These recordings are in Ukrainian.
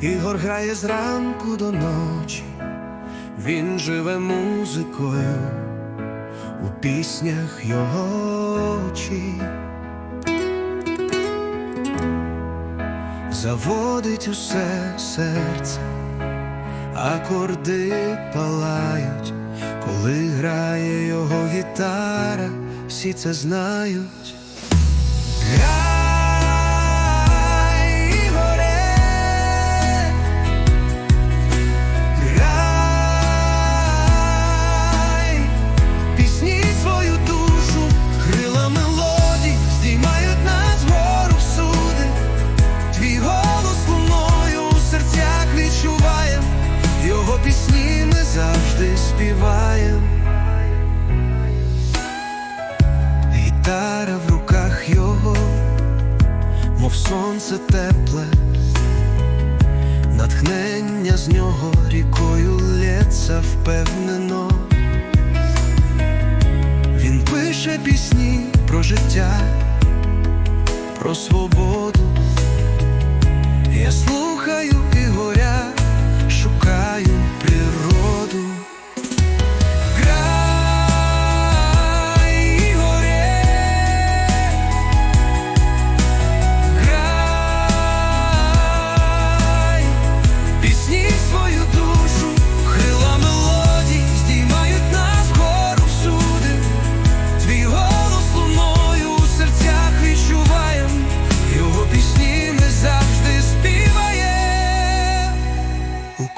Ігор грає зранку до ночі, він живе музикою у піснях його очі. Заводить усе серце, акорди палають, коли грає його гітара, всі це знають. Сонце тепле, натхнення з нього рікою лється впевнено. Він пише пісні про життя, про свободу. Я слухаю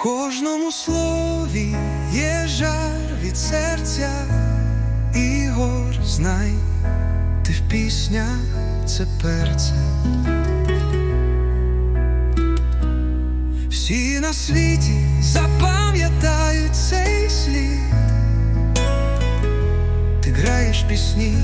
кожному слові є жар від серця, Ігор, знай, ти в піснях це перце. Всі на світі запам'ятають цей слід. Ти граєш пісні,